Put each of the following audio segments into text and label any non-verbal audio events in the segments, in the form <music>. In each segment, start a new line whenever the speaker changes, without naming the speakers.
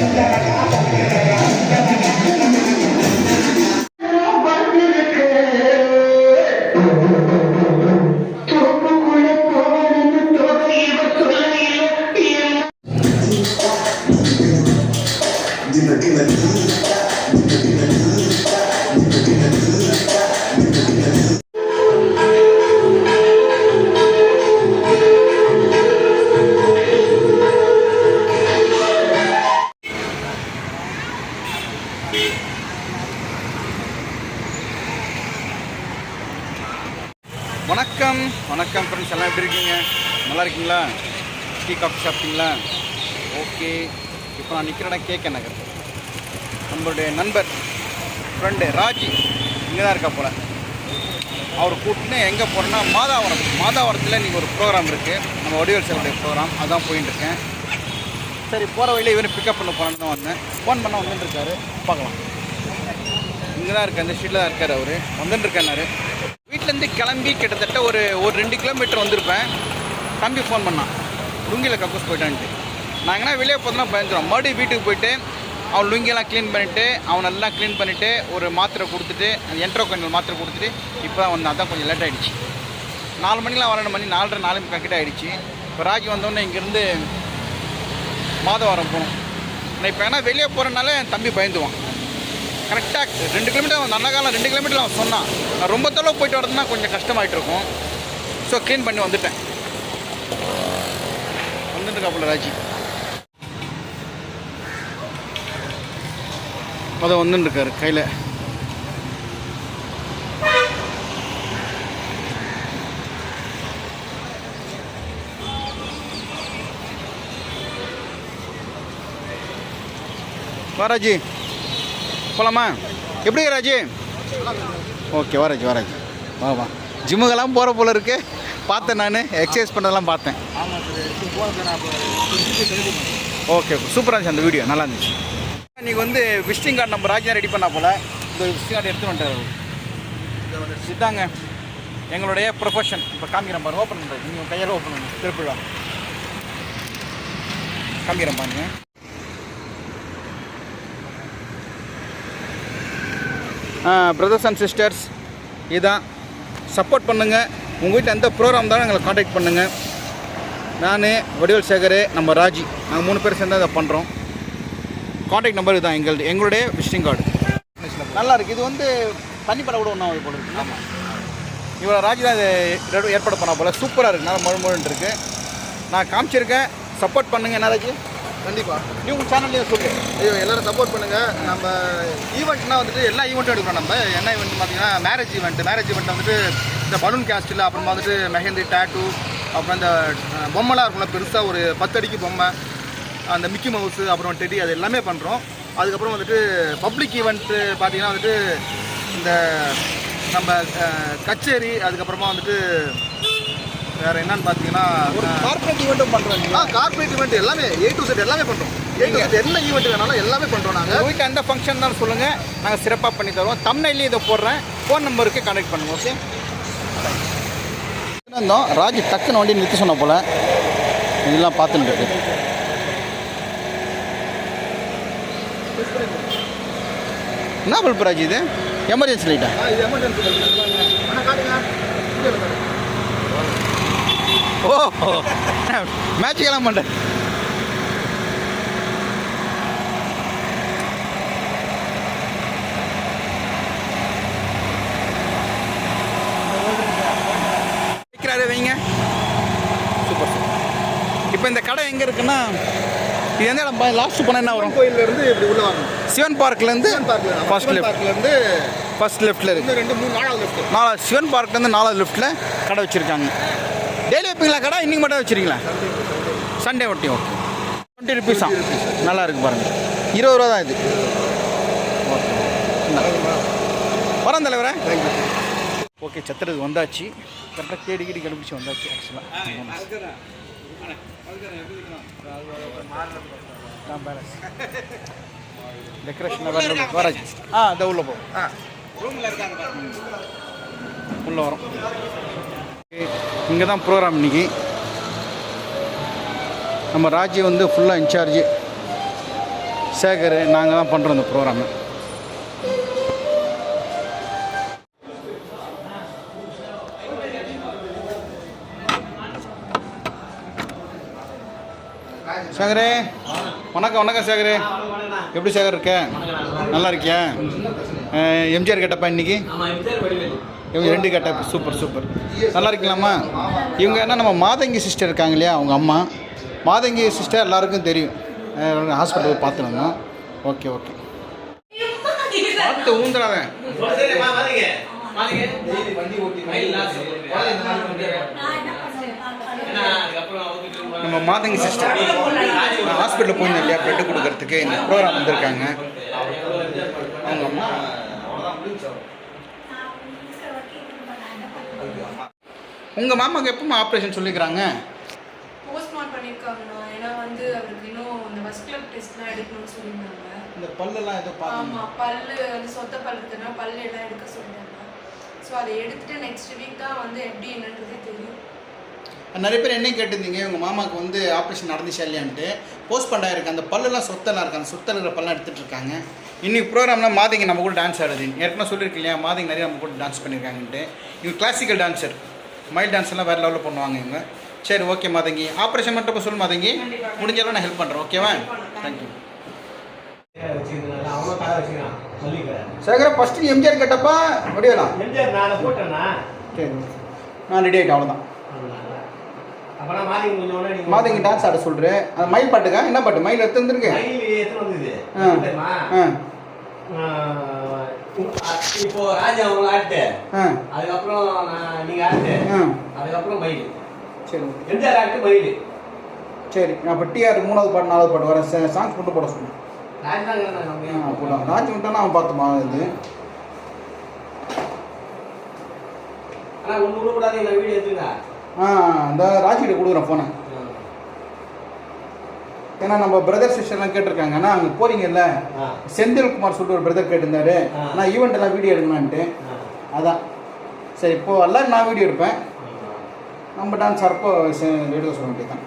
Thank you. வணக்கம் வணக்கம் friends எல்லாம் எப்படி இருக்கீங்க நல்லா இருக்கீங்களா டீ காஃபி சாப்பிட்டீங்களா ஓகே இப்போ நான் நிற்கிறேன் கேக் என்ன நகர் நம்மளுடைய நண்பர் ஃப்ரெண்டு ராஜி இங்கே தான் இருக்கா போல் அவர் கூட்டினே எங்கே போகிறேன்னா மாதாவரம் மாதாவரத்தில் இன்றைக்கி ஒரு ப்ரோக்ராம் இருக்குது நம்ம வடிவேல் சாருடைய ப்ரோக்ராம் அதுதான் போயின்னு இருக்கேன் சரி போகிற வழியில் இவரும் பிக்கப் பண்ண போகிறான் தான் வந்தேன் ஃபோன் பண்ண வந்துட்டுருக்காரு பார்க்கலாம் இங்கே தான் இருக்கார் இந்த ஸ்ட்ரீட்டில் தான் இருக்கார் அவர் வந்துட்டுருக்காரு வீட்டிலேருந்து கிளம்பி கிட்டத்தட்ட ஒரு ஒரு ரெண்டு கிலோமீட்டர் வந்திருப்பேன் தம்பி ஃபோன் பண்ணான் லுங்கியில் கப்பஸ் போயிட்டான்ட்டு நாங்கள்னா வெளியே போதுனா பயந்துடும் மறுபடியும் வீட்டுக்கு போயிட்டு அவன் லுங்கியெல்லாம் க்ளீன் பண்ணிவிட்டு அவன் எல்லாம் க்ளீன் பண்ணிவிட்டு ஒரு மாத்திரை கொடுத்துட்டு என்ட்ரோ கொஞ்சம் மாத்திரை கொடுத்துட்டு இப்போ தான் வந்தான் தான் கொஞ்சம் லேட் ஆகிடுச்சு நாலு மணிக்கெலாம் வரணும் மணி நாலரை நாலு கிட்ட ஆகிடுச்சு இப்போ ராஜி வந்தோடனே இங்கேருந்து மாதவாரம் போகணும் நான் இப்போ ஏன்னா வெளியே போகிறனால என் தம்பி பயந்துவான் கரெக்டாக ரெண்டு கிலோமீட்டர் அவன் அன்னகாலம் ரெண்டு கிலோமீட்டர் அவன் சொன்னான் நான் ரொம்ப தொலைவு போயிட்டு வரதுனா கொஞ்சம் கஷ்டமாகிட்டு இருக்கும் ஸோ க்ளீன் பண்ணி வந்துட்டேன் வந்துட்டுருக்காப்புல ராஜி அதை வந்துட்டுருக்காரு கையில் வராஜி போகலாமா எப்படி ராஜி ஓகே வாராஜி வாராஜி வா வா ஜிம்முக்கெல்லாம் போகிற போல இருக்கு பார்த்தேன் நான் எக்ஸசைஸ் பண்ணதெல்லாம் பார்த்தேன் ஓகே சூப்பராக இருந்துச்சு அந்த வீடியோ நல்லா இருந்துச்சு இன்றைக்கி வந்து விசிட்டிங் கார்டு நம்ம ராஜா ரெடி பண்ணால் போல் இந்த விசிட்டிங் கார்டு எடுத்து வந்துட்டார் இதாங்க எங்களுடைய ப்ரொஃபஷன் இப்போ காமிக்கிறேன் பாருங்கள் ஓப்பன் பண்ணுறது நீங்கள் கையால் ஓப்பன் பண்ணுங்கள் திருப்பிழா காமிக்கிறேன் பாருங்க பிரதர்ஸ் அண்ட் சிஸ்டர்ஸ் இதான் சப்போர்ட் பண்ணுங்கள் உங்கள் வீட்டில் எந்த ப்ரோக்ராம் இருந்தாலும் எங்களை காண்டாக்ட் பண்ணுங்கள் நான் வடிவல் சேகர் நம்ம ராஜி நாங்கள் மூணு பேர் சேர்ந்தால் அதை பண்ணுறோம் காண்டாக்ட் நம்பர் இதுதான் எங்களுடைய எங்களுடைய விசிட்டிங் கார்டு நல்லா இருக்குது இது வந்து தண்ணி பட கூட ஒன்றா போல இருக்கு ஆமாம் இவ்வளோ ராஜி தான் இதை ஏற்பாடு பண்ண போல் சூப்பராக இருக்குது நல்லா மொழி மொழின்ட்டுருக்கு இருக்குது நான் காமிச்சிருக்கேன் சப்போர்ட் பண்ணுங்கள் என்ன ராஜி கண்டிப்பாக நீ உங்கள் சேனல்லையும் சொல்லு ஐயோ எல்லோரும் சப்போர்ட் பண்ணுங்கள் நம்ம ஈவெண்ட்னா வந்துட்டு எல்லா ஈவெண்ட்டும் எடுக்கிறோம் நம்ம என்ன ஈவெண்ட் பார்த்தீங்கன்னா மேரேஜ் ஈவெண்ட் மேரேஜ் ஈவெண்ட் வந்துட்டு இந்த பலூன் கேஸ்டில் அப்புறமா வந்துட்டு மெஹந்தி டேட்டூ அப்புறம் இந்த பொம்மைலாம் இருக்கும்ல பெருசாக ஒரு பத்து அடிக்கு பொம்மை அந்த மிக்கி மவுஸு அப்புறம் டெடி அது எல்லாமே பண்ணுறோம் அதுக்கப்புறம் வந்துட்டு பப்ளிக் ஈவெண்ட்டு பார்த்தீங்கன்னா வந்துட்டு இந்த நம்ம கச்சேரி அதுக்கப்புறமா வந்துட்டு வேறு என்னன்னு பார்த்தீங்கன்னா கார்பரேட் ஈவெண்ட்டும் பண்ணுறோம் ஆ கார்பரேட் ஈவெண்ட் எல்லாமே ஏ டு செட் எல்லாமே பண்ணுறோம் ஏ டு செட் என்ன ஈவெண்ட் வேணாலும் எல்லாமே பண்ணுறோம் நாங்கள் வீட்டில் எந்த ஃபங்க்ஷன் தான் சொல்லுங்கள் நாங்கள் சிறப்பாக பண்ணி தருவோம் தமிழ்நிலையும் இதை போடுறேன் ஃபோன் நம்பருக்கு கான்டெக்ட் பண்ணுவோம் ஓகே இருந்தோம் ராஜ் டக்குன்னு வண்டி நிறுத்த சொன்ன போல் இதெல்லாம் பார்த்துட்டு இருக்கு என்ன பல்பராஜ் இது எமர்ஜென்சி லைட்டா ஓ <laughs> மேட்சிக்கெல்லாம் பண்ணுறேன் வைங்க சூப்பர் இப்போ இந்த கடை எங்கே இருக்குன்னா இது எந்த இடம் லாஸ்ட் போனால் என்ன வரும் கோயிலேருந்து இப்படி உள்ள வாங்க சிவன் பார்க்லேருந்து ஃபர்ஸ்ட் லெஃப்ட்லேருந்து ஃபர்ஸ்ட் லெஃப்ட்டில் இருந்து ரெண்டு மூணு நாலாவது லெஃப்ட் நாலாவது சிவன் பார்க்லேருந்து நாலாவது லெஃப்ட்டில் கடை வச்சுருக்காங்க டெய்லி வைப்பீங்களா கடை இன்றைக்கி மட்டும் வச்சுருக்கீங்களா சண்டே ஒட்டி ஓகே டுவெண்ட்டி ருபீஸா நல்லா இருக்குது பாருங்கள் இருபது ரூபா தான் இது வரோம் தலைவரே ஓகே சத்திரது வந்தாச்சு கரெக்டாக தேடி கிடி கண்டுபிடிச்சி வந்தாச்சு ஆக்சுவலாக டெக்கரேஷன் வராஜ் ஆ இந்த உள்ள போகும் உள்ளே வரோம் இங்கே தான் ப்ரோக்ராம் இன்றைக்கி நம்ம ராஜி வந்து ஃபுல்லாக இன்சார்ஜு சேகர் நாங்கள் தான் பண்ணுறோம் இந்த ப்ரோக்ராமு சேகரே வணக்கம் வணக்கம் சேகரே எப்படி சேகர் இருக்க நல்லா இருக்கியா எம்ஜிஆர் கேட்டப்பா இன்னைக்கு இவங்க ரெண்டு கட்ட சூப்பர் சூப்பர் நல்லா இருக்கலாமா இவங்க என்ன நம்ம மாதங்கி சிஸ்டர் இருக்காங்க இல்லையா அவங்க அம்மா மாதங்கி சிஸ்டர் எல்லாருக்கும் தெரியும் ஹாஸ்பிட்டல் போய் பார்த்துருந்தோம் ஓகே ஓகே பார்த்து ஊந்துடாதேன் நம்ம மாதங்கி சிஸ்டர் ஹாஸ்பிட்டல் போயிருந்தோம் இல்லையா பெட்டு கொடுக்கறதுக்கு இந்த ப்ரோக்ராம் வந்திருக்காங்க உங்கள் மாமாக்கு எப்போ ஆப்ரேஷன் சொல்லிக்கிறாங்க
போஸ்ட்மார்ட் பண்ணியிருக்காங்கண்ணா ஏன்னா வந்து அவருக்கு இன்னும் இந்த மஸ்குலர் டெஸ்ட்லாம் எடுக்கணும்னு சொல்லியிருந்தாங்க
இந்த பல்லெல்லாம் ஏதோ ஆமாம்
பல்லு வந்து சொத்த பல்லு இருக்குன்னா பல்லு எல்லாம் எடுக்க சொல்லிட்டாங்க ஸோ அதை எடுத்துட்டு நெக்ஸ்ட் வீக் தான் வந்து எப்படி என்னன்றது தெரியும்
நிறைய பேர் என்ன கேட்டிருந்தீங்க உங்கள் மாமாவுக்கு வந்து ஆப்ரேஷன் நடந்துச்சு இல்லையான்ட்டு போஸ்ட் பண்ணாயிருக்கு அந்த பல்லெல்லாம் சொத்தெல்லாம் இருக்கு அந்த சொத்தில் இருக்கிற பல்லாம் எடுத்துகிட்டு இருக்காங்க இன்றைக்கி ப்ரோக்ராம்லாம் மாதிங்க நம்ம கூட டான்ஸ் ஆடுது ஏற்கனவே சொல்லியிருக்கு இல்லையா மாதிங்க நிறைய நம்ம கூட டான்ஸ் பண்ணியிருக்காங்கன்ட்டு இவங்க கிளாசிக்கல் டான்ஸர் மயில் டான்ஸ்லாம் வேறு லெவலில் பண்ணுவாங்க இவங்க சரி ஓகே மாதங்கி ஆப்ரேஷன் பண்ணுறப்ப சொல்லு மாதங்கி முடிஞ்சாலும் நான் ஹெல்ப் பண்ணுறேன் ஓகேவா தேங்க்யூ சேகரா ஃபஸ்ட்டு எம்ஜிஆர் கேட்டப்பா முடியலாம் நான் ரெடி ஆகிட்டேன் அவ்வளோதான் மாதங்கி டான்ஸ் ஆட சொல்கிறேன் அது மயில் பாட்டுக்கா என்ன பாட்டு மயில் எடுத்து வந்துருக்கு ஆ
ஆ இப்போ ராஜா அவங்க ஆட்டு அதுக்கப்புறம் நீங்க ஆட்டு அதுக்கப்புறம் மயில் சரி எந்த ஆட்டு மயில்
சரி அப்போ டிஆர் மூணாவது பாட்டு நாலாவது பாட்டு வரேன் சாங்ஸ் மட்டும் போட சொல்லுங்க போடலாம் ராஜ் விட்டானா அவன் பார்த்துமா இது
ஆனால் ஒன்று கூட நான் வீடியோ எடுத்துக்கா
ஆ இந்த ராஜ் கிட்ட கொடுக்குறேன் ஃபோனை ஏன்னா நம்ம பிரதர் சிஸ்டர்லாம் கேட்டிருக்காங்க ஆனால் அங்கே போறீங்கல்ல செந்தில்குமார் சொல்லிட்டு ஒரு பிரதர் கேட்டிருந்தாரு நான் ஈவெண்ட் எல்லாம் வீடியோ எடுக்கலான்ட்டு அதான் சரி இப்போ எல்லாம் நான் வீடியோ எடுப்பேன் நம்ம டான்ஸ் அப்போ எடுக்க சொல்ல வேண்டியதான்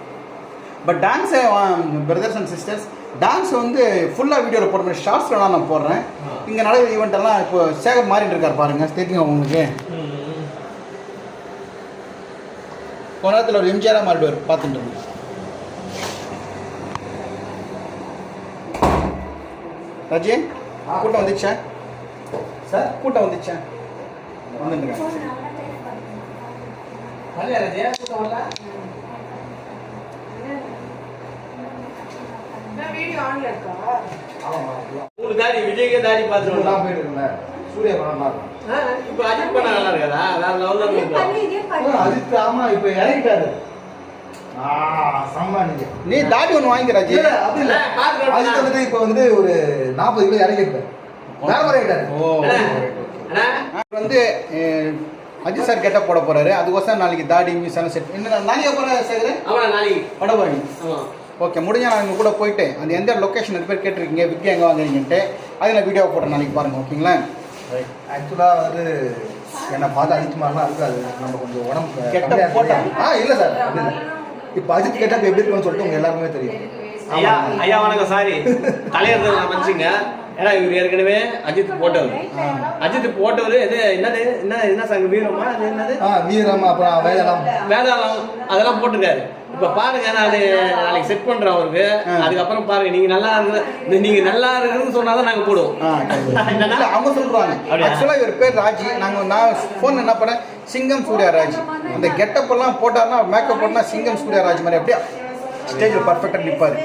பட் டான்ஸை பிரதர்ஸ் அண்ட் சிஸ்டர்ஸ் டான்ஸ் வந்து ஃபுல்லாக வீடியோவில் போடுற மாதிரி ஷார்ட்ஸ்லாம் நான் போடுறேன் இங்கே நடக்கிற ஈவெண்ட் எல்லாம் இப்போ சேகர் மாறிட்டு இருக்கார் பாருங்கள் தெரியுங்க உங்களுக்கு போனத்தில் நேரத்தில் ஒரு எம்ஜிஆராக மாறிடுவார் பார்த்துட்டு ரஜி கூட்டம் வந்துச்சா சார் கூட்டம் வந்துச்சா வந்துடுங்க ரஜி கூட்டம் வரல
மூணு தாடி விஜய்க்கே தாடி பார்த்துட்டு அஜித் பண்ண நல்லா இருக்காதா லவ் தான் அஜித் ஆமா இப்ப இறங்கிட்டாரு
நீ தாடி ஒன்று வாங்கிக்கிறாச்சு அப்படி இல்லை
அதுக்கு வந்துட்டு இப்போ வந்து ஒரு நாற்பது கிலோ இறங்கிருப்பேன்
வந்து அஜித் சார் கெட்ட போட போறாரு அதுக்கோசம் நாளைக்கு தாடி மியூஸ் செட் என்ன நாளைக்கு போற சேகர் நாளைக்கு பட போறீங்க ஓகே முடிஞ்ச நான் உங்க கூட போயிட்டு அந்த எந்த லொக்கேஷன் ரிப்பேர் பேர் கேட்டிருக்கீங்க வித்யா எங்கே வாங்குறீங்கன்ட்டு அதை நான் வீடியோ போடுறேன் நாளைக்கு பாருங்க ஓகேங்களா
ஆக்சுவலாக வந்து என்ன பார்த்து அஜித் மாதிரிலாம் இருக்காது நம்ம
கொஞ்சம் உடம்பு கெட்ட போட்டேன்
ஆ இல்லை சார் இப்போ அஜித் கேட்டா எப்படி இருக்குன்னு சொல்லிட்டு உங்க எல்லாருக்குமே தெரியும்
ஐயா ஐயா வணக்கம் சாரி தலையர் மன்னிச்சுங்க ஏன்னா இவர் ஏற்கனவே அஜித் போட்டவர் அஜித் போட்டவர் எது என்னது என்ன என்ன சங்க வீரமா அது
என்னது வீரம் அப்புறம் வேதாளம்
வேதாளம் அதெல்லாம் போட்டிருக்காரு இப்ப பாருங்க நான் அது நாளைக்கு செட் பண்றேன் அவருக்கு அதுக்கப்புறம் பாருங்க நீங்க நல்லா இருக்கு நீங்க நல்லா இருக்குன்னு சொன்னாதான் நாங்க போடுவோம்
<laughs> அவங்க சொல்றாங்க ஆக்சுவலா இவர் பேர் ராஜி நாங்க நான் போன் என்ன பண்ணேன் சிங்கம் சூர்யா ராஜ் அந்த கெட்டப் எல்லாம் போட்டாருன்னா மேக்கப் போட்டா சிங்கம் சூர்யா ராஜ் மாதிரி அப்படியே ஸ்டேஜில் பர்ஃபெக்டாக நிற்பார்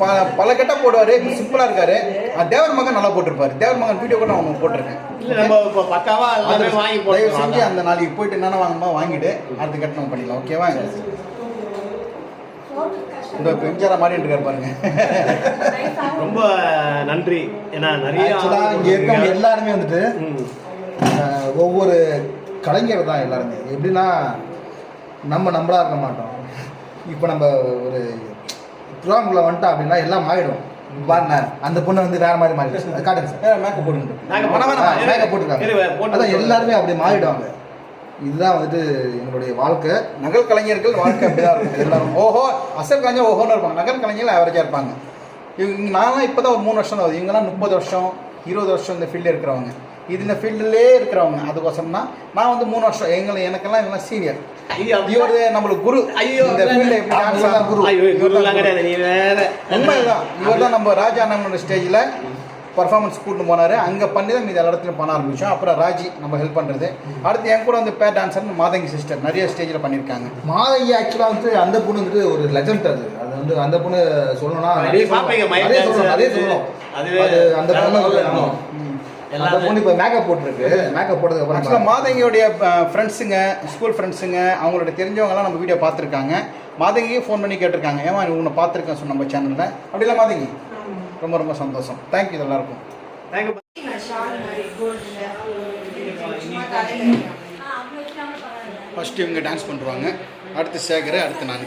ப பல கெட்ட போடுவார் சிம்பிளாக இருக்கார் தேவர் மகன் நல்லா போட்டிருப்பார் தேவர் மகன் வீடியோ கூட நான் அவங்க
போட்டிருக்கேன்
தயவு செஞ்சு அந்த நாளைக்கு போயிட்டு என்னென்ன வாங்கணுமா வாங்கிட்டு அடுத்த கட்டணம் பண்ணிக்கலாம் ஓகேவா இந்த பெஞ்சாரா மாதிரி இருக்கார் பாருங்க
ரொம்ப நன்றி
ஏன்னா நிறைய இங்கே இருக்கவங்க எல்லாருமே வந்துட்டு ஒவ்வொரு கலைஞர் தான் எல்லாருமே எப்படின்னா நம்ம நம்மளா இருக்க மாட்டோம் இப்போ நம்ம ஒரு ப்ரோக்ராம்குள்ளே வந்துட்டோம் அப்படின்னா எல்லாம் ஆகிடும் அந்த பொண்ணு வந்து வேற மாதிரி மாறிடுச்சு காட்டுங்க
சார் மேக்கப் போட்டு மேக்கப் போட்டுருக்காங்க
அதான் எல்லாருமே அப்படி மாறிடுவாங்க இதுதான் வந்துட்டு எங்களுடைய வாழ்க்கை நகல் கலைஞர்கள் வாழ்க்கை அப்படிதான் இருக்கும் எல்லாரும் ஓஹோ அசல் கலைஞர் ஓஹோன்னு இருப்பாங்க நகல் கலைஞர்கள் ஆவரேஜாக இருப்பாங்க இவங்க நான்லாம் இப்போ தான் ஒரு மூணு வருஷம் தான் ஆகுது இவங்கெல்லாம் முப்பது வருஷம் இருபது வருஷம் இந்த ஃபீல்டில் இருக்கிறவங்க இது இந்த ஃபீல்டுலே இருக்கிறவங்க அதுக்கோசரம் தான் நான் வந்து மூணு வருஷம் எங்களை எனக்கெல்லாம் இதெல்லாம் சீனியர் இவரு நம்மளுக்கு குரு ஐயோ இந்த ஃபீல்டு எப்படி தான் குரு உண்மைதான் இவர் தான் நம்ம ராஜா நம்மளோட ஸ்டேஜில் பர்ஃபார்மன்ஸ் கூட்டு போனார் அங்கே பண்ணி தான் மீது எல்லா இடத்துலையும் பண்ண ஆரம்பிச்சோம் அப்புறம் ராஜி நம்ம ஹெல்ப் பண்ணுறது அடுத்து என் கூட வந்து பேர் டான்சர் மாதங்கி சிஸ்டர் நிறைய ஸ்டேஜில் பண்ணியிருக்காங்க மாதங்கி ஆக்சுவலாக வந்து அந்த பொண்ணு வந்துட்டு ஒரு லெஜண்ட் அது அது வந்து அந்த பொண்ணு சொல்லணும்னா அதே சொல்லணும் அதே சொல்லணும் அது அந்த பொண்ணு எல்லா பொண்ணு இப்போ மேக்கப் போட்டிருக்கு மேக்கப் போட்டதுக்கப்புறம் ஆக்சுவலாக மாதங்கியோடைய ஃப்ரெண்ட்ஸுங்க ஸ்கூல் ஃப்ரெண்ட்ஸுங்க அவங்களோட தெரிஞ்சவங்கலாம் நம்ம வீடியோ பார்த்துருக்காங்க மாதங்கியே ஃபோன் பண்ணி கேட்டிருக்காங்க ஏமா உன்னை பார்த்துருக்கேன் சொன்ன நம்ம சேனலில் அப்படி இல்லை மாதங்கி ரொம்ப ரொம்ப சந்தோஷம் தேங்க்யூ எல்லாருக்கும் தேங்க்யூ ஃபஸ்ட்டு இவங்க டான்ஸ் பண்ணுவாங்க அடுத்து சேகர் அடுத்து நான்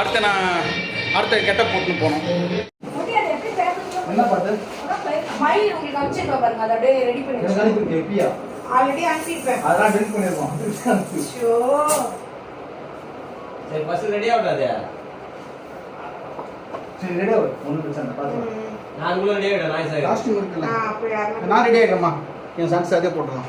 அடுத்த நான் அடுத்த கெட்ட போட்டுன்னு போனோம் என்ன ரெடி பண்ணி அதெல்லாம் பஸ் ரெடி சரி ரெடி
நான் ரெடி ஆகிட்டேன்
நான் ரெடி ஆகிட்டேம்மா என் சன்ஸ் அதே போட்டுருவான்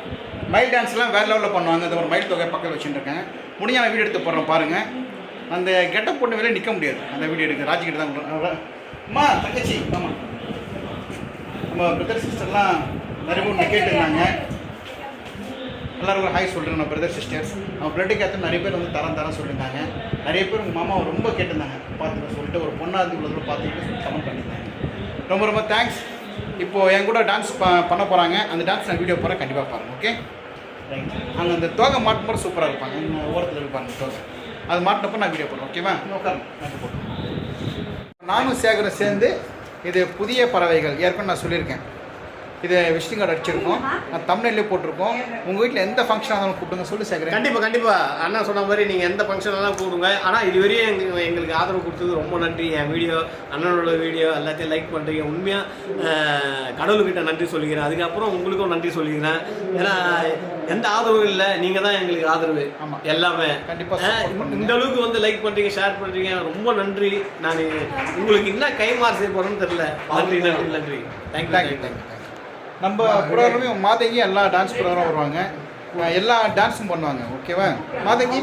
மயில் டான்ஸ்லாம் வேறு லெவலில் பண்ணுவாங்க அந்த ஒரு மயில் தொகை பக்கத்தில் வச்சுட்டுருக்கேன் நான் வீடியோ எடுத்து போடுறோம் பாருங்கள் அந்த கெட்டப் போட்ட வேலையை நிற்க முடியாது அந்த வீடியோ எடுக்க ராஜ்கிட்ட தான் அம்மா தங்கச்சி ஆமாம் நம்ம பிரதர் சிஸ்டர்லாம் நிறைய பேர் கேட்டுருந்தாங்க எல்லோரும் ஹாய் சொல்கிறேன் நான் பிரதர் சிஸ்டர்ஸ் அவங்க பிளட்டுக்கு ஏற்ற நிறைய பேர் வந்து தரம் தரம் சொல்லியிருந்தாங்க நிறைய பேர் உங்கள் மாமா ரொம்ப கேட்டிருந்தாங்க பார்த்துக்க சொல்லிட்டு ஒரு பொண்ணாக இருந்து உள்ளதில் பார்த்துக்கிட்டு கமெண்ட் பண்ணியிருந்தாங்க ரொம்ப ரொம்ப தேங்க்ஸ் இப்போது என் கூட டான்ஸ் ப பண்ண போகிறாங்க அந்த டான்ஸ் நான் வீடியோ போகிறேன் கண்டிப்பாக பாருங்கள் ஓகே அங்கே அந்த தோகை மாட்டும் போது சூப்பராக இருப்பாங்க ஓரத்தில் இருப்பாங்க தோகை அது மாட்டினப்போ நான் வீடியோ போடுறேன் ஓகேவா நானும் சேகரம் சேர்ந்து இது புதிய பறவைகள் ஏற்கனவே நான் சொல்லியிருக்கேன் இது விசிட்டிங் கார்டு அடிச்சிருக்கோம் நான் தமிழ்நிலையே போட்டிருக்கோம் உங்கள் வீட்டில் எந்த ஃபங்க்ஷன் ஆனாலும் கூப்பிடுங்க சொல்லி சேர்க்குறேன்
கண்டிப்பாக கண்டிப்பாக அண்ணா சொன்ன மாதிரி நீங்கள் எந்த ஃபங்க்ஷன் ஃபங்க்ஷனாலும் கூடுங்க ஆனால் இதுவரையும் எங்களுக்கு எங்களுக்கு ஆதரவு கொடுத்தது ரொம்ப நன்றி என் வீடியோ அண்ணனோட வீடியோ எல்லாத்தையும் லைக் பண்ணுறீங்க உண்மையாக கடவுள்கிட்ட நன்றி சொல்லிக்கிறேன் அதுக்கப்புறம் உங்களுக்கும் நன்றி சொல்லிக்கிறேன் ஏன்னா எந்த ஆதரவும் இல்லை நீங்கள் தான் எங்களுக்கு ஆதரவு ஆமாம் எல்லாமே கண்டிப்பாக இந்த அளவுக்கு வந்து லைக் பண்ணுறீங்க ஷேர் பண்ணுறீங்க ரொம்ப நன்றி நான் உங்களுக்கு என்ன கை செய்ய போகிறேன்னு தெரில நன்றி நன்றி தேங்க்யூ தேங்க்யூ தேங்க்யூ
நம்ம ப்ரோக்ராமே மாதங்கி எல்லா டான்ஸ் ப்ரோக்ராம் வருவாங்க எல்லா டான்ஸும் பண்ணுவாங்க ஓகேவா மாதங்கி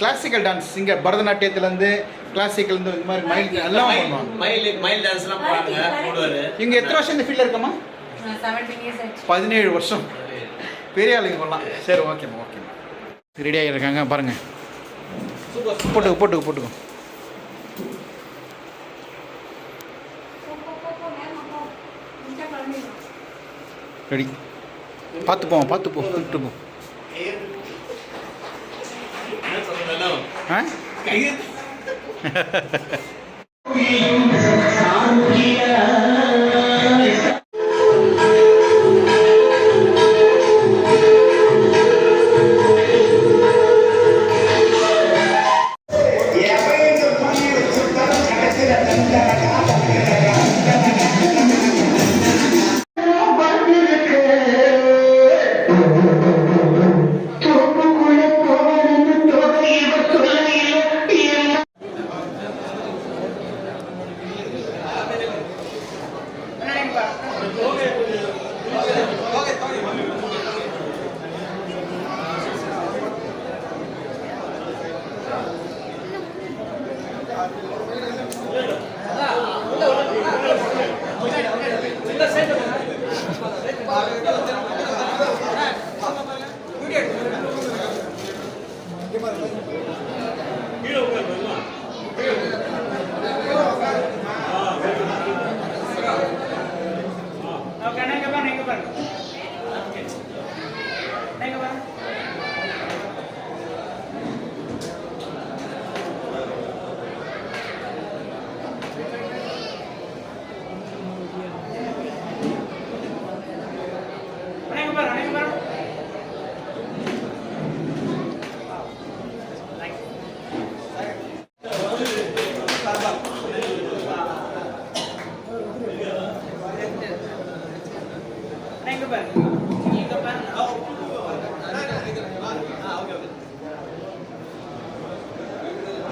கிளாசிக்கல் டான்ஸ் இங்க பரதநாட்டியத்துல இருந்து கிளாசிக்கல் இருந்து இந்த மாதிரி மயில் எல்லாம்
பண்ணுவாங்க
இங்க எத்தனை வருஷம் இந்த ஃபீல்ட்ல இருக்கமா பதினேழு வருஷம் பெரிய ஆளுங்க பண்ணலாம் சரி ஓகேம்மா ஓகேம்மா ரெடி ஆகிருக்காங்க பாருங்க போட்டுக்கு போட்டுக்கு போட்டுக்கோ ரெடி பார்த்து போவோம் பார்த்து போ கூப்பிட்டு போ ஆ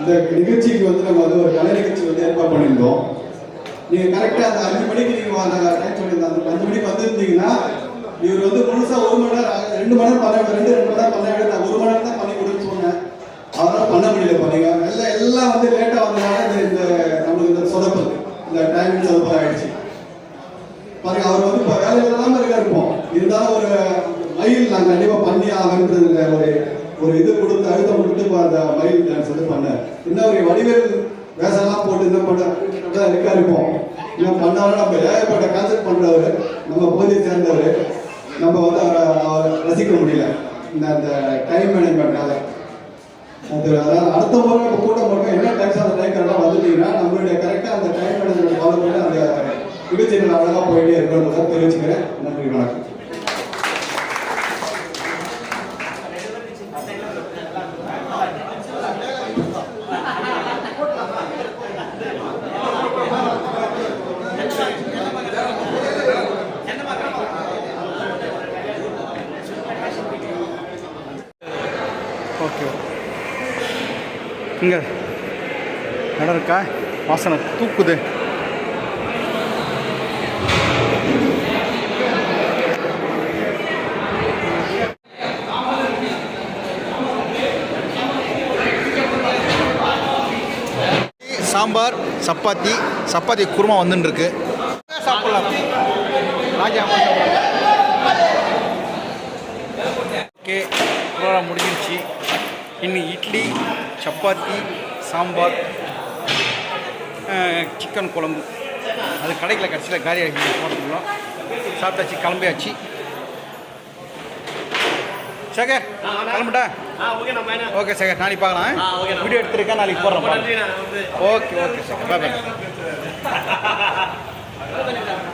அந்த நிகழ்ச்சிக்கு வந்து நம்ம வந்து ஒரு கலை நிகழ்ச்சி வந்து ஏற்பாடு பண்ணியிருந்தோம் நீங்கள் கரெக்டாக அந்த அஞ்சு மணிக்கு நீங்கள் நாங்கள் டைம் சொல்லியிருந்தோம் அந்த அஞ்சு மணிக்கு வந்திருந்தீங்கன்னா இவர் வந்து முழுசா ஒரு மணி நேரம் ரெண்டு மணி நேரம் பண்ண ரெண்டு ரெண்டு மணி நேரம் பண்ண வேண்டிய ஒரு மணி நேரம் தான் பண்ணி கொடுத்து சொன்னேன் அதெல்லாம் பண்ண முடியல பண்ணீங்க எல்லாம் எல்லாம் வந்து லேட்டாக வந்ததுனால இந்த நம்மளுக்கு இந்த சொதப்பு இந்த டைமிங் சொதப்பு ஆயிடுச்சு பாருங்க அவர் வந்து இப்போ வேலை இல்லாமல் இருப்போம் இருந்தாலும் ஒரு மயில் நாங்கள் கண்டிப்பா பண்ணி ஆகன்றதுல ஒரு ஒரு இது கொடுத்து அழுத்தம் கொடுத்து அந்த மயில் டான்ஸ் வந்து பண்ணேன் இன்னும் ஒரு வடிவேல் வேஷம்லாம் போட்டு இந்த பண்ண இருக்கா இருப்போம் இவன் பண்ணாலும் நம்ம ஏகப்பட்ட கான்செப்ட் பண்ணுறவர் நம்ம போதிய சேர்ந்தவர் நம்ம வந்து அவரை ரசிக்க முடியல இந்த அந்த டைம் மேனேஜ்மெண்ட்னால அது அதாவது அடுத்த முறை நம்ம கூட்டம் மட்டும் என்ன டைம்ஸ் அந்த டைம் கரெக்டாக வந்துட்டீங்கன்னா நம்மளுடைய கரெக்டாக அந்த டைம் மேனேஜ்மெண்ட் ஃபாலோ பண்ணி அந்த நிகழ்ச்சிகள் அழகாக போயிட்டே இருக்கிறத தெரிவிச்சுக்கிறேன் நன்றி வணக்கம் இங்க இடம் இருக்கா வாசனை தூக்குது சாம்பார் சப்பாத்தி சப்பாத்தி குருமா வந்துருக்கு சாப்பிடலாம் ஓகே முடிஞ்சிருச்சு இன்னும் இட்லி சப்பாத்தி சாம்பார் சிக்கன் குழம்பு அது கடைக்கில் கடைசியில் காரி ஆகி போட்டுக்கலாம் சாப்பிட்டாச்சு கிளம்பியாச்சு சேகர் கிளம்பிட்டா ஓகே சேகர் நாளைக்கு பார்க்கலாம் வீடியோ எடுத்துருக்கேன் நாளைக்கு போடுறேன் ஓகே ஓகே சேகர் பாய் பாய் <laughs>